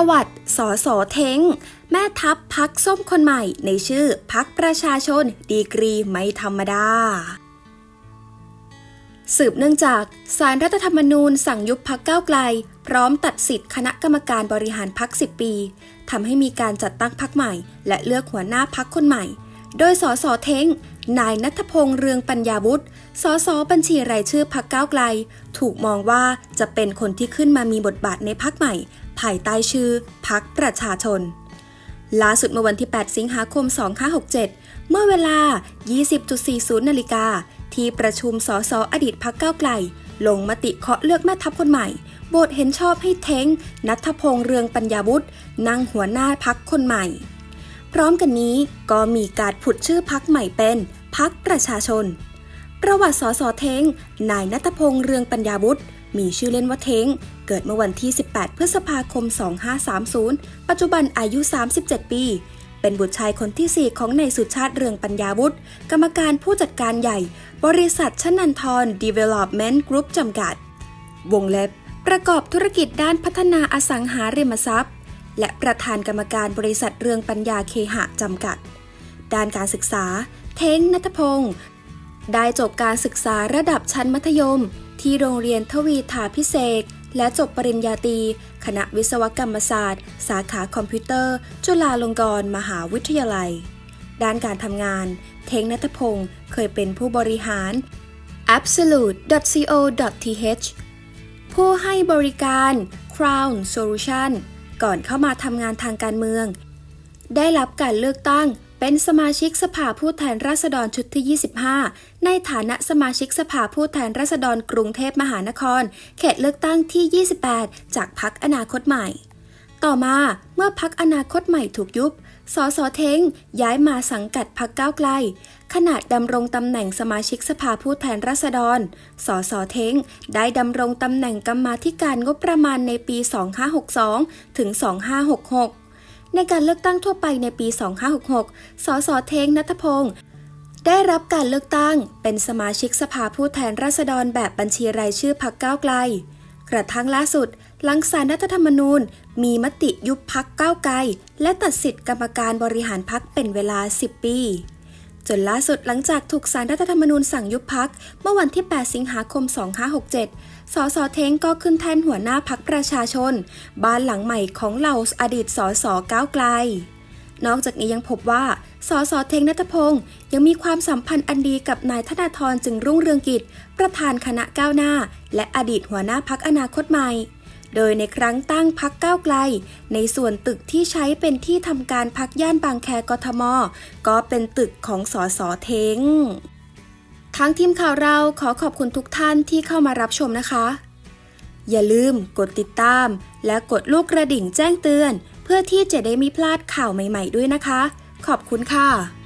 ประวัติสอสอเทงแม่ทัพพักส้มคนใหม่ในชื่อพักประชาชนดีกรีไม่ธรรมดา สืบเนื่องจากสารรัฐธรรมนูญสั่งยุบพักก้าวไกล พร้อมตัดสิทธิ์คณะกรรมการบริหารพัก 10 ปีทำให้มีการจัดตั้งพักใหม่ และเลือกหัวหน้าพักคนใหม่ โดยสอสอเทง นายนัทพงษ์เรืองปัญญาวุฒิ สสบัญชีรายชื่อพักก้าวไกล ถูกมองว่าจะเป็นคนที่ขึ้นมามีบทบาทในพักใหม่ ภายใต้ชื่อพักประชาชน ล่าสุดเมื่อวันที่ 8 สิงหาคม 2567 เมื่อเวลา 20.40 นาฬิกา ที่ประชุมสสอดีตพักก้าวไกล ลงมติเคาะเลือกแม่ทัพคนใหม่โบทเห็นชอบให้เท้งนัทพงษ์เรืองปัญญาวุฒินั่งหัวหน้าพักคนใหม่ ร้อมกันนี้ก็มีการผุดชื่อพักใหม่เป็นพักประชาชน ประวัติสสเทงนายนัทพงษ์เรืองปัญญาวุฒิมีชื่อเล่นว่าเทงเกิดเมื่อวันที่ 18 พฤษภาคม 2530 ปัจจุบันอายุ 37 ปี เป็นบุตรชายคนที่ 4 ของนายสุชาติเรืองปัญญาวุฒิกรรมการผู้จัดการใหญ่ บริษัทชนันทร Development Group จำกัด วงเล็บ ประกอบธุรกิจด้านพัฒนาอสังหาริมทรัพย์ และประธานกรรมการบริษัทเรืองปัญญาเคหะจำกัด ด้านการศึกษา เท้งนัทพงศ์ได้จบการศึกษาระดับชั้นมัธยม ที่โรงเรียนทวีทาพิเศษและจบปริญญาตรีคณะวิศวกรรมศาสตร์ สาขาคอมพิวเตอร์ จุฬาลงกรณ์มหาวิทยาลัย ด้านการทำงาน เท้งนัทพงศ์เคยเป็นผู้บริหาร absolute.co.th ผู้ให้บริการ Crown Solution ก่อนเข้ามาทำงานทางการเมือง ได้รับการเลือกตั้งเป็นสมาชิกสภาผู้แทนราษฎรชุดที่ 25 ในฐานะสมาชิกสภาผู้แทนราษฎรกรุงเทพมหานคร เขตเลือกตั้งที่ 28 จากพักอนาคตใหม่ ต่อมาเมื่อพักอนาคตใหม่ถูกยุบ สสเทงย้ายมาสังกัดพักก้าวไกล ขณะดำรงตำแหน่งสมาชิกสภาผู้แทนราษฎร สสเทงได้ดำรงตำแหน่งกรรมาธิการงบประมาณในปี 2562 ถึง 2566 ในการเลือกตั้งทั่วไปในปี 2566 สสเทงนัทพงศ์ได้รับการเลือกตั้งเป็นสมาชิกสภาผู้แทนราษฎรแบบบัญชีรายชื่อพักก้าวไกล กระทั่งล่าสุด หลังสารรัฐธรรมนูญ มีมติยุบพักก้าวไกล และตัดสิทธิ์กรรมการบริหารพักเป็นเวลา 10 ปี จนล่าสุดหลังจากถูกสารรัฐธรรมนูญสั่งยุบพัก เมื่อวันที่ 8 สิงหาคม 2567 สสเทงก็ขึ้นแทนหัวหน้าพักประชาชน บ้านหลังใหม่ของเหล่าอดีตสสก้าวไกล นอกจากนี้ยังพบว่า สสเทงนัทพงศ์ยังมีความสัมพันธ์อันดีกับนายธนาธรจึงรุ่งเรืองกิจ ประธานคณะก้าวหน้า และอดีตหัวหน้าพักอนาคตใหม่ โดยในครั้งตั้งพักก้าวไกล ในส่วนตึกที่ใช้เป็นที่ทำการพักย่านบางแคกทม ก็เป็นตึกของสสเทงทางทีมข่าวเราขอขอบคุณทุกท่านที่เข้ามารับชมนะคะ อย่าลืมกดติดตาม และกดลูกกระดิ่งแจ้งเตือน เพื่อที่จะได้ไม่พลาดข่าวใหม่ ๆ ด้วยนะคะ ขอบคุณค่ะ